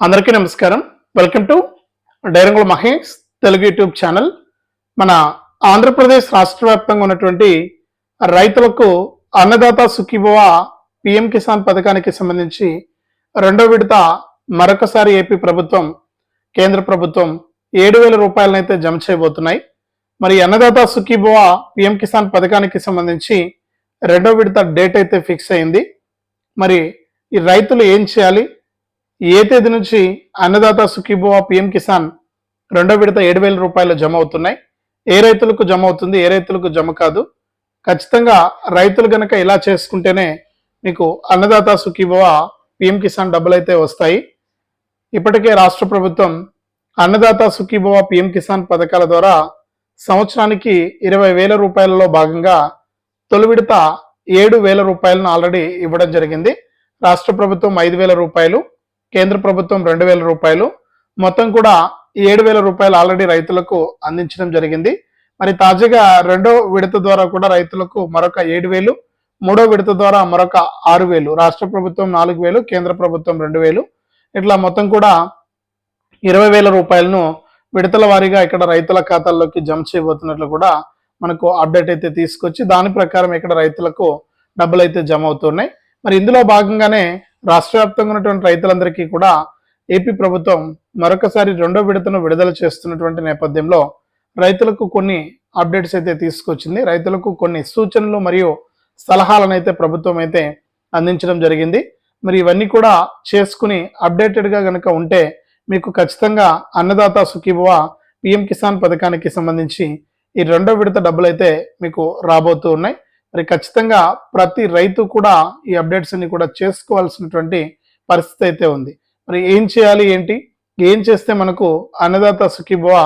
అందరికీ నమస్కారం. Welcome to డైరంగుల మహేష్ తెలుగు యూట్యూబ్ ఛానల్. మన ఆంధ్రప్రదేశ్ రాష్ట్ర వ్యాప్తంగా ఉన్నటువంటి రైతులకు అన్నదాత సుఖీభవ పిఎం కిసాన్ పథకానికి సంబంధించి రెండో విడత మరొకసారి ఏపీ ప్రభుత్వం కేంద్ర ప్రభుత్వం ఏడు వేల రూపాయలనైతే జమ చేయబోతున్నాయి. మరి అన్నదాత సుఖీభవ పిఎం కిసాన్ పథకానికి సంబంధించి రెండో విడత డేట్ అయితే ఫిక్స్ అయింది. మరి ఈ రైతులు ఏం చేయాలి? ఏ తేదీ నుంచి అన్నదాత సుఖీభవ పిఎం కిసాన్ రెండో విడత ఏడు వేల రూపాయలు జమ అవుతున్నాయి. ఏ రైతులకు జమ అవుతుంది ఏ రైతులకు జమ కాదు. ఖచ్చితంగా రైతులు గనక ఇలా చేసుకుంటేనే మీకు అన్నదాత సుఖీభవ పిఎం కిసాన్ డబ్బులు అయితే వస్తాయి. ఇప్పటికే రాష్ట్ర ప్రభుత్వం అన్నదాత సుఖీభవ పిఎం కిసాన్ పథకాల ద్వారా సంవత్సరానికి ఇరవై వేల రూపాయలలో భాగంగా తొలి విడత ఏడు వేల రూపాయలను ఆల్రెడీ ఇవ్వడం జరిగింది. రాష్ట్ర ప్రభుత్వం ఐదు వేల రూపాయలు కేంద్ర ప్రభుత్వం రెండు వేల రూపాయలు మొత్తం కూడా ఏడు వేల రూపాయలు ఆల్రెడీ రైతులకు అందించడం జరిగింది. మరి తాజాగా రెండో విడత ద్వారా కూడా రైతులకు మరొక ఏడు వేలు మూడో విడత ద్వారా మరొక ఆరు వేలు రాష్ట్ర ప్రభుత్వం నాలుగు వేలు కేంద్ర ప్రభుత్వం రెండు వేలు. ఇట్లా మొత్తం కూడా ఇరవై వేల రూపాయలను విడతల వారీగా ఇక్కడ రైతుల ఖాతాల్లోకి జమ చేయబోతున్నట్లు కూడా మనకు అప్డేట్ అయితే తీసుకొచ్చి దాని ప్రకారం ఇక్కడ రైతులకు డబ్బులు అయితే జమ అవుతున్నాయి. మరి ఇందులో భాగంగానే రాష్ట్ర వ్యాప్తంగా ఉన్నటువంటి రైతులందరికీ కూడా ఏపీ ప్రభుత్వం మరొకసారి రెండో విడతను విడుదల చేస్తున్నటువంటి నేపథ్యంలో రైతులకు కొన్ని అప్డేట్స్ అయితే తీసుకొచ్చింది. రైతులకు కొన్ని సూచనలు మరియు సలహాలను అయితే ప్రభుత్వం అయితే అందించడం జరిగింది. మరి ఇవన్నీ కూడా చేసుకుని అప్డేటెడ్గా కనుక ఉంటే మీకు ఖచ్చితంగా అన్నదాత సుఖీభవ పిఎం కిసాన్ పథకానికి సంబంధించి ఈ రెండో విడత డబ్బులు అయితే మీకు రాబోతూ ఉన్నాయి. మరి ఖచ్చితంగా ప్రతి రైతు కూడా ఈ అప్డేట్స్ అన్ని కూడా చేసుకోవాల్సినటువంటి పరిస్థితి అయితే ఉంది. మరి ఏం చేయాలి ఏంటి? ఏం చేస్తే మనకు అన్నదాత సుఖీభవ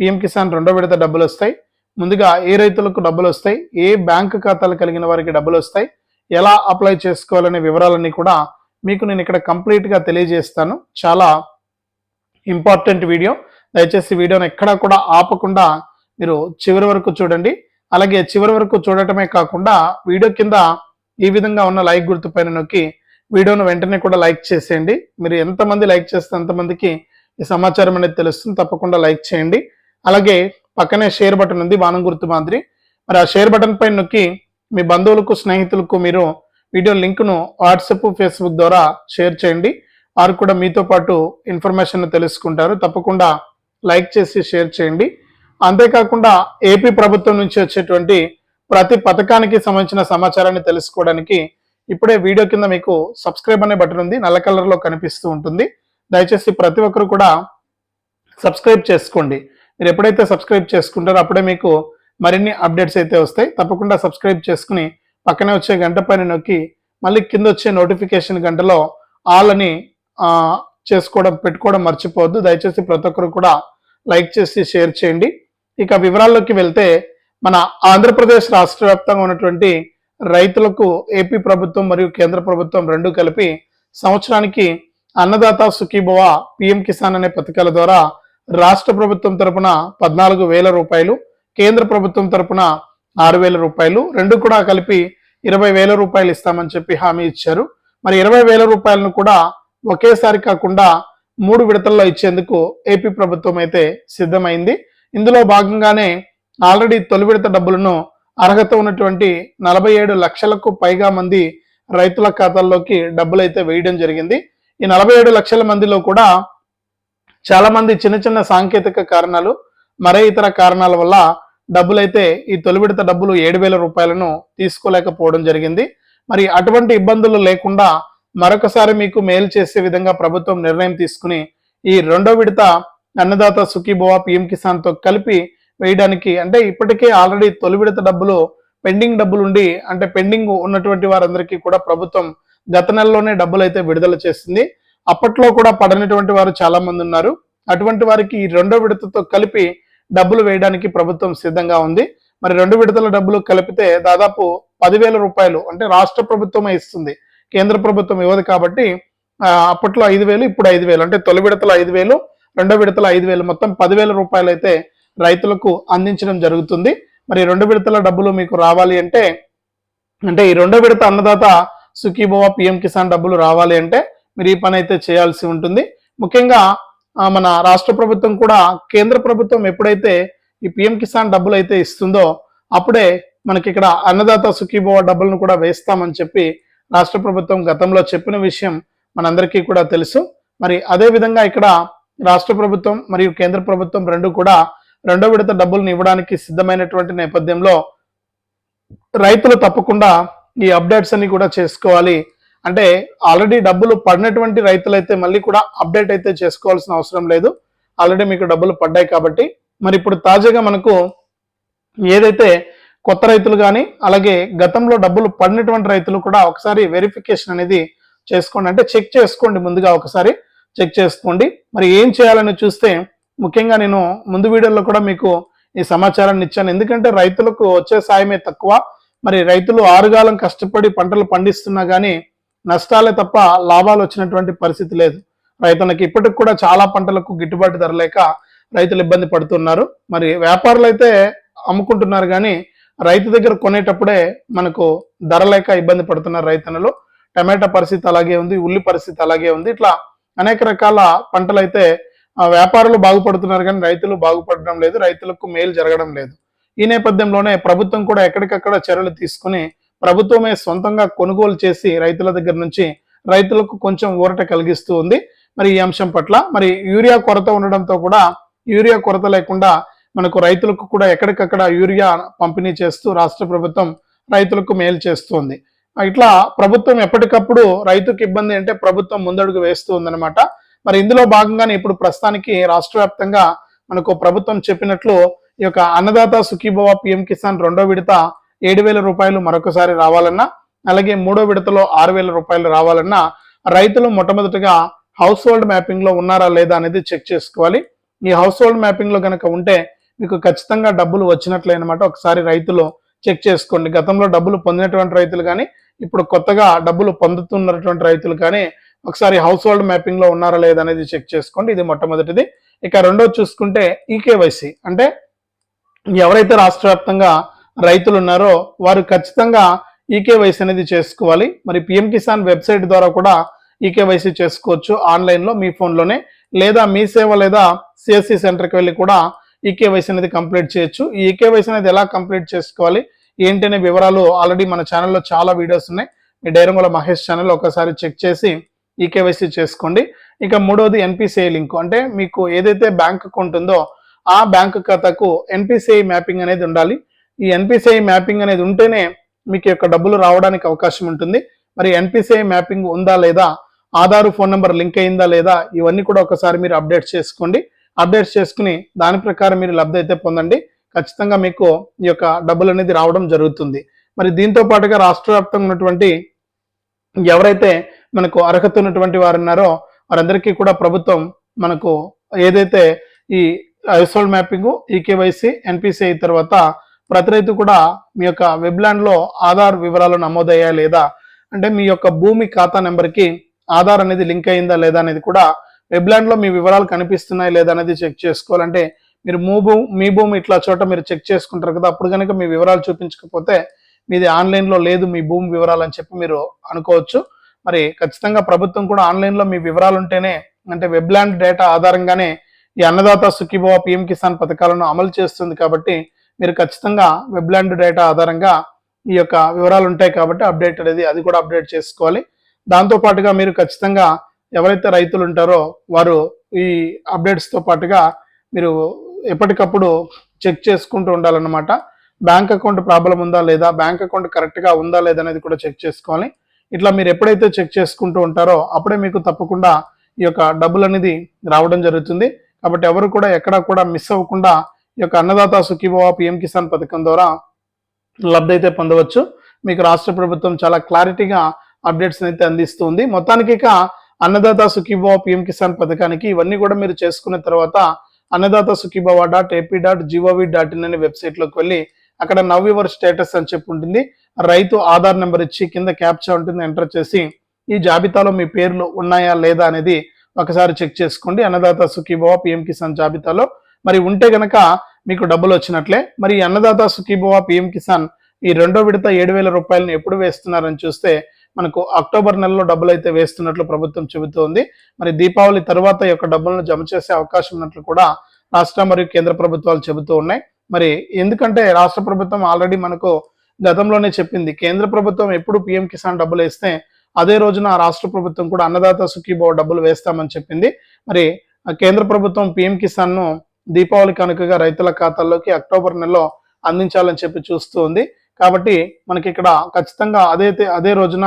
పిఎం కిసాన్ రెండో విడత డబ్బులు వస్తాయి. ముందుగా ఏ రైతులకు డబ్బులు వస్తాయి? ఏ బ్యాంక్ ఖాతాలు కలిగిన వారికి డబ్బులు వస్తాయి? ఎలా అప్లై చేసుకోవాలనే వివరాలన్నీ కూడా మీకు నేను ఇక్కడ కంప్లీట్గా తెలియజేస్తాను. చాలా ఇంపార్టెంట్ వీడియో. దయచేసి వీడియోని ఎక్కడా కూడా ఆపకుండా మీరు చివరి వరకు చూడండి. అలాగే చివరి వరకు చూడటమే కాకుండా వీడియో కింద ఈ విధంగా ఉన్న లైక్ గుర్తు పైన నొక్కి వీడియోను వెంటనే కూడా లైక్ చేసేయండి. మీరు ఎంతమంది లైక్ చేస్తే అంతమందికి ఈ సమాచారం అనేది తెలుస్తుంది. తప్పకుండా లైక్ చేయండి. అలాగే పక్కనే షేర్ బటన్ ఉంది బాణం గుర్తు మాదిరి. మరి ఆ షేర్ బటన్ పైన నొక్కి మీ బంధువులకు స్నేహితులకు మీరు వీడియో లింక్ను వాట్సాప్ ఫేస్బుక్ ద్వారా షేర్ చేయండి. వారు కూడా మీతో పాటు ఇన్ఫర్మేషన్ తెలుసుకుంటారు. తప్పకుండా లైక్ చేసి షేర్ చేయండి. అంతేకాకుండా ఏపీ ప్రభుత్వం నుంచి వచ్చేటువంటి ప్రతి పథకానికి సంబంధించిన సమాచారాన్ని తెలుసుకోవడానికి ఇప్పుడే వీడియో కింద మీకు సబ్స్క్రైబ్ అనే బటన్ ఉంది నల్ల కలర్లో కనిపిస్తూ ఉంటుంది. దయచేసి ప్రతి ఒక్కరు కూడా సబ్స్క్రైబ్ చేసుకోండి. మీరు ఎప్పుడైతే సబ్స్క్రైబ్ చేసుకుంటారో అప్పుడే మీకు మరిన్ని అప్డేట్స్ అయితే వస్తాయి. తప్పకుండా సబ్స్క్రైబ్ చేసుకుని పక్కనే వచ్చే గంట పైన నొక్కి మళ్ళీ కింద వచ్చే నోటిఫికేషన్ గంటలో ఆల్ అని చేసుకోవడం పెట్టుకోవడం మర్చిపోవద్దు. దయచేసి ప్రతి ఒక్కరు కూడా లైక్ చేసి షేర్ చేయండి. ఇక వివరాల్లోకి వెళ్తే మన ఆంధ్రప్రదేశ్ రాష్ట్ర వ్యాప్తంగా ఉన్నటువంటి రైతులకు ఏపీ ప్రభుత్వం మరియు కేంద్ర ప్రభుత్వం రెండు కలిపి సంవత్సరానికి అన్నదాత సుఖీభవ పిఎం కిసాన్ అనే పథకాల ద్వారా రాష్ట్ర ప్రభుత్వం తరపున పద్నాలుగు వేల రూపాయలు కేంద్ర ప్రభుత్వం తరపున ఆరు వేల రూపాయలు రెండు కూడా కలిపి ఇరవై వేల రూపాయలు ఇస్తామని చెప్పి హామీ ఇచ్చారు. మరి ఇరవై వేల రూపాయలను కూడా ఒకేసారి కాకుండా మూడు విడతల్లో ఇచ్చేందుకు ఏపీ ప్రభుత్వం అయితే సిద్ధమైంది. ఇందులో భాగంగానే ఆల్రెడీ తొలి విడత డబ్బులను అర్హత ఉన్నటువంటి నలభై ఏడు లక్షలకు పైగా మంది రైతుల ఖాతాల్లోకి డబ్బులు అయితే వేయడం జరిగింది. ఈ నలభై ఏడు లక్షల మందిలో కూడా చాలా మంది చిన్న చిన్న సాంకేతిక కారణాలు మరే ఇతర కారణాల వల్ల డబ్బులైతే ఈ తొలి విడత డబ్బులు ఏడు వేల రూపాయలను తీసుకోలేకపోవడం జరిగింది. మరి అటువంటి ఇబ్బందులు లేకుండా మరొకసారి మీకు మేలు చేసే విధంగా ప్రభుత్వం నిర్ణయం తీసుకుని ఈ రెండో విడత అన్నదాత సుఖీభవ పిఎం కిసాన్తో కలిపి వేయడానికి అంటే ఇప్పటికే ఆల్రెడీ తొలి విడత డబ్బులు పెండింగ్ డబ్బులు ఉండి అంటే పెండింగ్ ఉన్నటువంటి వారందరికీ కూడా ప్రభుత్వం గత నెలలోనే డబ్బులు అయితే విడుదల చేసింది. అప్పట్లో కూడా పడనటువంటి వారు చాలా మంది ఉన్నారు. అటువంటి వారికి ఈ రెండో విడతతో కలిపి డబ్బులు వేయడానికి ప్రభుత్వం సిద్ధంగా ఉంది. మరి రెండు విడతల డబ్బులు కలిపితే దాదాపు పదివేల రూపాయలు అంటే రాష్ట్ర ప్రభుత్వమే ఇస్తుంది. కేంద్ర ప్రభుత్వం ఇవ్వదు కాబట్టి అప్పట్లో ఐదు వేలు ఇప్పుడు ఐదు వేలు అంటే తొలి విడతలు ఐదు వేలు రెండో విడతల ఐదు వేలు మొత్తం పదివేల రూపాయలు అయితే రైతులకు అందించడం జరుగుతుంది. మరి రెండు విడతల డబ్బులు మీకు రావాలి అంటే అంటే ఈ రెండో విడత అన్నదాత సుఖీభవ పిఎం కిసాన్ డబ్బులు రావాలి అంటే మీరు ఈ పని అయితే చేయాల్సి ఉంటుంది. ముఖ్యంగా మన రాష్ట్ర ప్రభుత్వం కూడా కేంద్ర ప్రభుత్వం ఎప్పుడైతే ఈ పిఎం కిసాన్ డబ్బులు అయితే ఇస్తుందో అప్పుడే మనకి ఇక్కడ అన్నదాత సుఖీభవ డబ్బులను కూడా వేస్తామని చెప్పి రాష్ట్ర ప్రభుత్వం గతంలో చెప్పిన విషయం మనందరికీ కూడా తెలుసు. మరి అదే విధంగా ఇక్కడ రాష్ట్ర ప్రభుత్వం మరియు కేంద్ర ప్రభుత్వం రెండు కూడా రెండో విడత డబ్బులను ఇవ్వడానికి సిద్ధమైనటువంటి నేపథ్యంలో రైతులు తప్పకుండా ఈ అప్డేట్స్ అన్ని కూడా చేసుకోవాలి. అంటే ఆల్రెడీ డబ్బులు పడినటువంటి రైతులైతే మళ్ళీ కూడా అప్డేట్ అయితే చేసుకోవాల్సిన అవసరం లేదు. ఆల్రెడీ మీకు డబ్బులు పడ్డాయి కాబట్టి. మరి ఇప్పుడు తాజాగా మనకు ఏదైతే కొత్త రైతులు కానీ అలాగే గతంలో డబ్బులు పడినటువంటి రైతులు కూడా ఒకసారి వెరిఫికేషన్ అనేది చేసుకోండి. అంటే చెక్ చేసుకోండి ముందుగా ఒకసారి. చెక్ చేసుకోండి. మరి ఏం చేయాలని చూస్తే ముఖ్యంగా నేను ముందు వీడియోలో కూడా మీకు ఈ సమాచారాన్ని ఇచ్చాను. ఎందుకంటే రైతులకు వచ్చే సాయమే తక్కువ. మరి రైతులు ఆరుగాలం కష్టపడి పంటలు పండిస్తున్నా కానీ నష్టాలే తప్ప లాభాలు వచ్చినటువంటి పరిస్థితి లేదు. రైతులకు ఇప్పటికి కూడా చాలా పంటలకు గిట్టుబాటు ధర లేక రైతులు ఇబ్బంది పడుతున్నారు. మరి వ్యాపారులు అయితే అమ్ముకుంటున్నారు కానీ రైతు దగ్గర కొనేటప్పుడే మనకు ధర లేక ఇబ్బంది పడుతున్నారు రైతన్నలు. టమాటా పరిస్థితి అలాగే ఉంది ఉల్లి పరిస్థితి అలాగే ఉంది. ఇట్లా అనేక రకాల పంటలు అయితే వ్యాపారులు బాగుపడుతున్నారు కానీ రైతులు బాగుపడడం లేదు రైతులకు మేలు జరగడం లేదు. ఈ నేపథ్యంలోనే ప్రభుత్వం కూడా ఎక్కడికక్కడ చర్యలు తీసుకుని ప్రభుత్వమే సొంతంగా కొనుగోలు చేసి రైతుల దగ్గర నుంచి రైతులకు కొంచెం ఊరట కలిగిస్తూ ఉంది. మరి ఈ అంశం పట్ల మరి యూరియా కొరత ఉండడంతో కూడా యూరియా కొరత లేకుండా మనకు రైతులకు కూడా ఎక్కడికక్కడ యూరియా పంపిణీ చేస్తూ రాష్ట్ర ప్రభుత్వం రైతులకు మేలు చేస్తుంది ఇట్లా ప్రభుత్వం ఎప్పటికప్పుడు రైతుకు ఇబ్బంది అంటే ప్రభుత్వం ముందడుగు వేస్తూ ఉందన్నమాట. మరి ఇందులో భాగంగానే ఇప్పుడు ప్రస్తుతానికి రాష్ట్ర వ్యాప్తంగా మనకు ప్రభుత్వం చెప్పినట్లు ఈ యొక్క అన్నదాత సుఖీభవ పిఎం కిసాన్ రెండో విడత ఏడు వేల రూపాయలు మరొకసారి రావాలన్నా అలాగే మూడో విడతలో ఆరు వేల రూపాయలు రావాలన్నా రైతులు మొట్టమొదటిగా హౌస్ హోల్డ్ మ్యాపింగ్లో ఉన్నారా లేదా అనేది చెక్ చేసుకోవాలి. ఈ హౌస్ హోల్డ్ మ్యాపింగ్లో కనుక ఉంటే మీకు ఖచ్చితంగా డబ్బులు వచ్చినట్లే అనమాట ఒకసారి రైతులు చెక్ చేసుకోండి. గతంలో డబ్బులు పొందినటువంటి రైతులు కానీ ఇప్పుడు కొత్తగా డబ్బులు పొందుతున్నటువంటి రైతులు కానీ ఒకసారి హౌస్ హోల్డ్ మ్యాపింగ్లో ఉన్నారా లేదా అనేది చెక్ చేసుకోండి. ఇది మొట్టమొదటిది. ఇక రెండోది చూసుకుంటే ఈకేవైసీ అంటే ఎవరైతే రాష్ట్ర వ్యాప్తంగా రైతులు ఉన్నారో వారు ఖచ్చితంగా ఈకేవైసీ అనేది చేసుకోవాలి. మరి పిఎం కిసాన్ వెబ్సైట్ ద్వారా కూడా ఈకేవైసీ చేసుకోవచ్చు. ఆన్లైన్లో మీ ఫోన్లోనే లేదా మీ సేవ లేదా సిఎస్సి సెంటర్కి వెళ్ళి కూడా ఈకేవైసీ అనేది కంప్లీట్ చేయొచ్చు. ఈ ఈకేవైసీ అనేది ఎలా కంప్లీట్ చేసుకోవాలి? ఏంటనే వివరాలు ఆల్రెడీ మన ఛానల్లో చాలా వీడియోస్ ఉన్నాయి. మీ డైరంగుల మహేష్ ఛానల్ ఒకసారి చెక్ చేసి ఈకేవైసీ చేసుకోండి. ఇక మూడోది ఎన్పిసిఐ లింక్ అంటే మీకు ఏదైతే బ్యాంక్ అకౌంట్ ఉందో ఆ బ్యాంక్ ఖాతాకు ఎన్పిసిఐ మ్యాపింగ్ అనేది ఉండాలి. ఈ ఎన్పిసిఐ మ్యాపింగ్ అనేది ఉంటేనే మీకు యొక్క డబ్బులు రావడానికి అవకాశం ఉంటుంది. మరి ఎన్పిసిఐ మ్యాపింగ్ ఉందా లేదా? ఆధార్ ఫోన్ నెంబర్ లింక్ అయిందా లేదా? ఇవన్నీ కూడా ఒకసారి మీరు అప్డేట్ చేసుకోండి. అప్డేట్ చేసుకుని దాని ప్రకారం మీరు లబ్ధి అయితే పొందండి. ఖచ్చితంగా మీకు ఈ యొక్క డబ్బులు అనేది రావడం జరుగుతుంది. మరి దీంతో పాటుగా రాష్ట్ర వ్యాప్తంగా ఉన్నటువంటి ఎవరైతే మనకు అర్హత ఉన్నటువంటి వారు ఉన్నారో వారందరికీ కూడా ప్రభుత్వం మనకు ఏదైతే ఈ హౌస్హోల్డ్ మ్యాపింగ్ ఈకేవైసీ ఎన్పిసిఐ తర్వాత ప్రతి రైతు కూడా మీ యొక్క వెబ్లాండ్లో ఆధార్ వివరాలు నమోదయ్యా లేదా? అంటే మీ యొక్క భూమి ఖాతా నెంబర్కి ఆధార్ అనేది లింక్ అయిందా లేదా అనేది కూడా వెబ్లాండ్లో మీ వివరాలు కనిపిస్తున్నాయి లేదా అనేది చెక్ చేసుకోవాలంటే మీరు మూ భూమి మీ భూమి ఇట్లా చోట మీరు చెక్ చేసుకుంటారు కదా అప్పుడు కనుక మీ వివరాలు చూపించకపోతే మీది ఆన్లైన్లో లేదు మీ భూమి వివరాలు అని చెప్పి మీరు అనుకోవచ్చు. మరి ఖచ్చితంగా ప్రభుత్వం కూడా ఆన్లైన్లో మీ వివరాలు ఉంటేనే అంటే వెబ్లాండ్ డేటా ఆధారంగానే ఈ అన్నదాత సుఖీభవ పిఎం కిసాన్ పథకాలను అమలు చేస్తుంది కాబట్టి మీరు ఖచ్చితంగా వెబ్లాండ్ డేటా ఆధారంగా ఈ యొక్క వివరాలు ఉంటాయి కాబట్టి అప్డేట్ అనేది అది కూడా అప్డేట్ చేసుకోవాలి. దాంతో పాటుగా మీరు ఖచ్చితంగా ఎవరైతే రైతులు ఉంటారో వారు ఈ అప్డేట్స్తో పాటుగా మీరు ఎప్పటికప్పుడు చెక్ చేసుకుంటూ ఉండాలన్నమాట. బ్యాంక్ అకౌంట్ ప్రాబ్లం ఉందా లేదా బ్యాంక్ అకౌంట్ కరెక్ట్గా ఉందా లేదా అనేది కూడా చెక్ చేసుకోవాలి. ఇట్లా మీరు ఎప్పుడైతే చెక్ చేసుకుంటూ ఉంటారో అప్పుడే మీకు తప్పకుండా ఈ యొక్క డబ్బులు అనేది రావడం జరుగుతుంది. కాబట్టి ఎవరు కూడా ఎక్కడా కూడా మిస్ అవ్వకుండా ఈ యొక్క అన్నదాత సుఖీభవ పిఎం కిసాన్ పథకం ద్వారా లబ్ధి అయితే పొందవచ్చు. మీకు రాష్ట్ర ప్రభుత్వం చాలా క్లారిటీగా అప్డేట్స్ అయితే అందిస్తుంది. మొత్తానికి ఇక అన్నదాత సుఖీభవ పిఎం కిసాన్ పథకానికి ఇవన్నీ కూడా మీరు చేసుకున్న తర్వాత Annadata Sukhibhava dot AP dot gov dot in అనే వెబ్సైట్లోకి వెళ్ళి అక్కడ నవ్ యువర్ స్టేటస్ అని చెప్పి ఉంటుంది. రైతు ఆధార్ నెంబర్ ఇచ్చి కింద క్యాప్చా ఉంటుంది ఎంటర్ చేసి ఈ జాబితాలో మీ పేర్లు ఉన్నాయా లేదా అనేది ఒకసారి చెక్ చేసుకోండి. అన్నదాత సుఖీభవ పిఎం కిసాన్ జాబితాలో మరి ఉంటే గనక మీకు డబ్బులు వచ్చినట్లే. మరి అన్నదాత సుఖీభవ పిఎం కిసాన్ ఈ రెండో విడత ఏడు వేల రూపాయలను ఎప్పుడు వేస్తున్నారని చూస్తే మనకు అక్టోబర్ నెలలో డబ్బులు అయితే వేస్తున్నట్లు ప్రభుత్వం చెబుతోంది. మరి దీపావళి తర్వాత యొక్క డబ్బులను జమ చేసే అవకాశం ఉన్నట్లు కూడా రాష్ట్ర మరియు కేంద్ర ప్రభుత్వాలు చెబుతూ ఉన్నాయి. మరి ఎందుకంటే రాష్ట్ర ప్రభుత్వం ఆల్రెడీ మనకు గతంలోనే చెప్పింది. కేంద్ర ప్రభుత్వం ఎప్పుడు పిఎం కిసాన్ డబ్బులు వేస్తే అదే రోజున రాష్ట్ర ప్రభుత్వం కూడా అన్నదాత సుఖీభావ డబ్బులు వేస్తామని చెప్పింది. మరి కేంద్ర ప్రభుత్వం పిఎం కిసాన్ను దీపావళి కనుకగా రైతుల ఖాతాల్లోకి అక్టోబర్ నెలలో అందించాలని చెప్పి చూస్తూ ఉంది. కాబట్టి మనకి ఇక్కడ ఖచ్చితంగా అదే అదే రోజున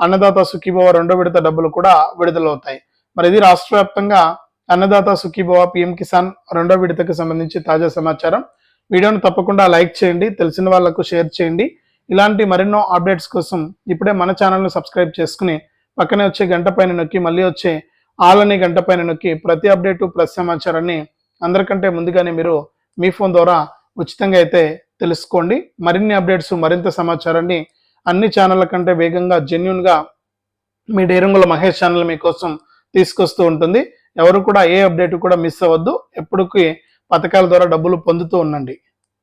అన్నదాత సుఖీభవ రెండో విడత డబ్బులు కూడా విడుదలవుతాయి. మరి ఇది రాష్ట్ర వ్యాప్తంగా అన్నదాత సుఖీభవ పిఎం కిసాన్ రెండో విడతకు సంబంధించి తాజా సమాచారం. వీడియోను తప్పకుండా లైక్ చేయండి తెలిసిన వాళ్ళకు షేర్ చేయండి. ఇలాంటి మరెన్నో అప్డేట్స్ కోసం ఇప్పుడే మన ఛానల్ను సబ్స్క్రైబ్ చేసుకుని పక్కనే వచ్చే గంట పైన నొక్కి మళ్ళీ వచ్చే ఆల్ అనే గంట పైన నొక్కి ప్రతి అప్డేటు ప్రతి సమాచారాన్ని అందరికంటే ముందుగానే మీరు మీ ఫోన్ ద్వారా ఉచితంగా అయితే తెలుసుకోండి. మరిన్ని అప్డేట్స్ మరింత సమాచారాన్ని అన్ని ఛానళ్ళ కంటే వేగంగా జెన్యున్గా మీ డేరంగుల మహేష్ ఛానల్ మీకోసం తీసుకొస్తూ ఉంటుంది. ఎవరు కూడా ఏ అప్డేట్ కూడా మిస్ అవ్వద్దు. ఎప్పటికీ పథకాల ద్వారా డబ్బులు పొందుతూ ఉండండి.